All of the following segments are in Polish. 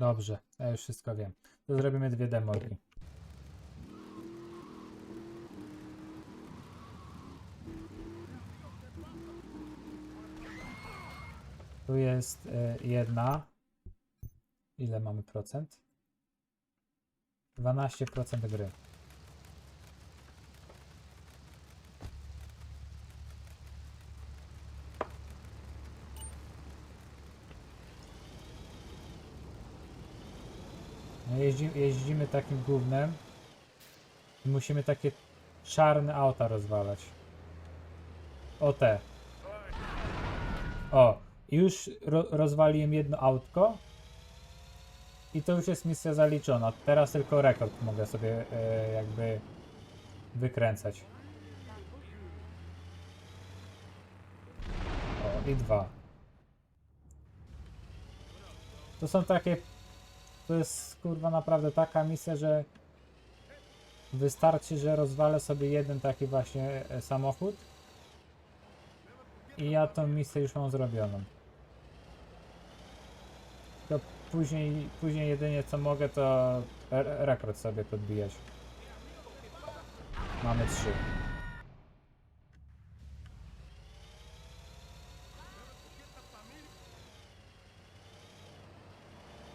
Dobrze, ja już wszystko wiem. To zrobimy dwie demoki. Tu jest e, jedna. Ile mamy procent? 12% gry. Jeździ, jeździmy takim gównem i musimy takie czarne auta rozwalać. O te. O, już ro, rozwaliłem jedno autko i to już jest misja zaliczona. Teraz tylko rekord mogę sobie e, jakby wykręcać. O, i dwa. To są takie to jest kurwa naprawdę taka misja, że wystarczy, że rozwalę sobie jeden taki właśnie e, samochód i ja tą misję już mam zrobioną. To później, później jedynie co mogę to re- rekord sobie podbijać. Mamy trzy.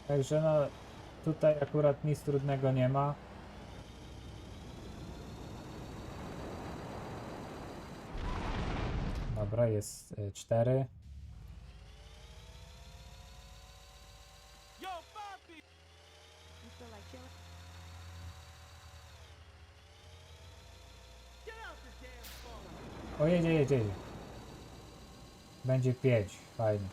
Także no, tutaj akurat nic trudnego nie ma. Dobra, jest y, cztery. O, jedzie, jedzie, jedzie. Będzie pięć, fajnie.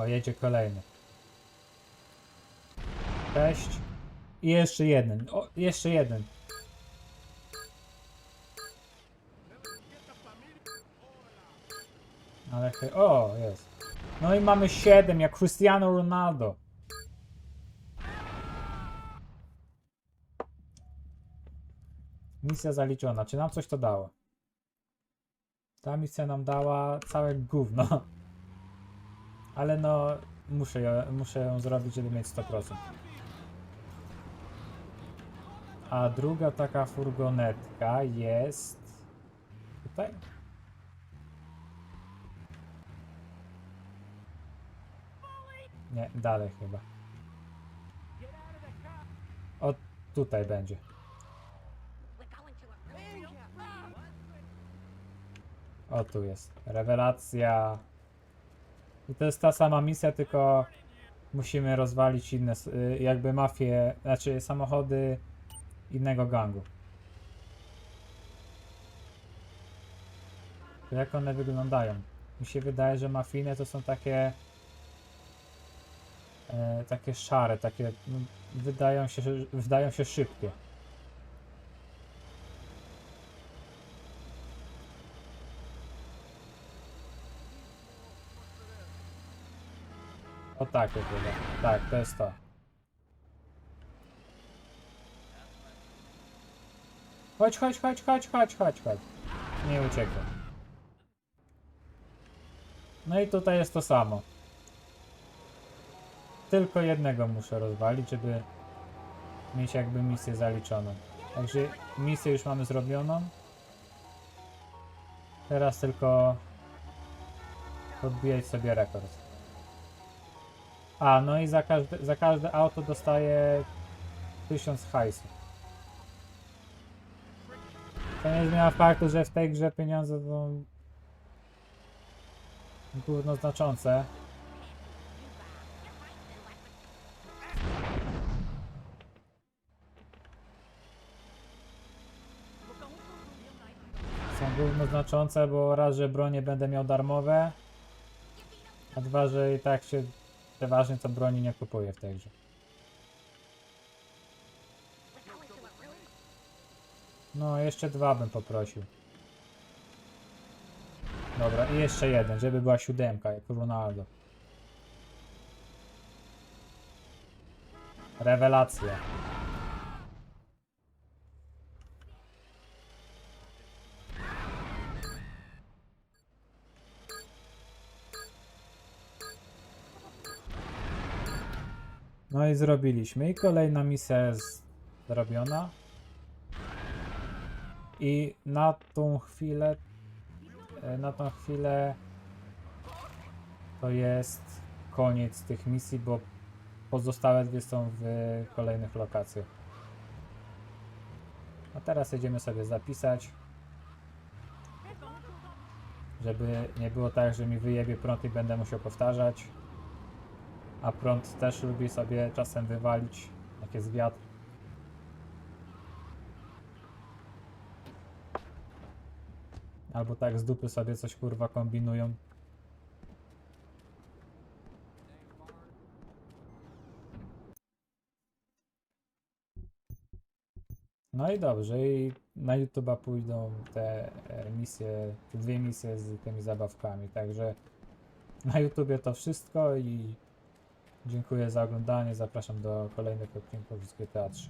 O, jedzie kolejny. Cześć. I jeszcze jeden. O, jeszcze jeden. Ale O, jest. No i mamy 7, jak Cristiano Ronaldo. Misja zaliczona. Czy nam coś to dało? Ta misja nam dała całe gówno. Ale no, muszę, ją- muszę ją zrobić, żeby mieć 100%. A druga taka furgonetka jest tutaj? Nie, dalej chyba. O, tutaj będzie. O, tu jest. Rewelacja. I to jest ta sama misja, tylko musimy rozwalić inne, y, jakby mafie, znaczy samochody innego gangu. To jak one wyglądają? Mi się wydaje, że mafijne to są takie e, takie szare, takie no, wydają się, wydają się szybkie. O takie chyba. Tak, to jest to. Chodź, chodź, chodź, chodź, chodź, chodź, chodź. Nie uciekłem. No i tutaj jest to samo. Tylko jednego muszę rozwalić, żeby mieć jakby misję zaliczoną. Także misję już mamy zrobioną. Teraz tylko podbijać sobie rekord. A, no i za każde, za każde auto dostaję 1000 hajsu. To nie zmienia faktu, że w tej grze pieniądze są gówno znaczące. Są gówno znaczące, bo raz, że bronie będę miał darmowe, a dwa, że i tak się przeważnie to broni nie kupuję w tej grze. No, jeszcze dwa bym poprosił. Dobra, i jeszcze jeden, żeby była siódemka, jak Ronaldo. Rewelacja. No i zrobiliśmy. I kolejna misja jest zrobiona. I na tą chwilę, e, na tą chwilę to jest koniec tych misji, bo pozostałe dwie są w kolejnych lokacjach. A teraz jedziemy sobie zapisać, żeby nie było tak, że mi wyjebie prąd i będę musiał powtarzać. A prąd też lubi sobie czasem wywalić, jak jest wiatr. Albo tak z dupy sobie coś kurwa kombinują. No i dobrze, i na YouTube'a pójdą te e, misje, te dwie misje z tymi zabawkami, także na YouTubie to wszystko i dziękuję za oglądanie, zapraszam do kolejnych odcinków z GTA 3.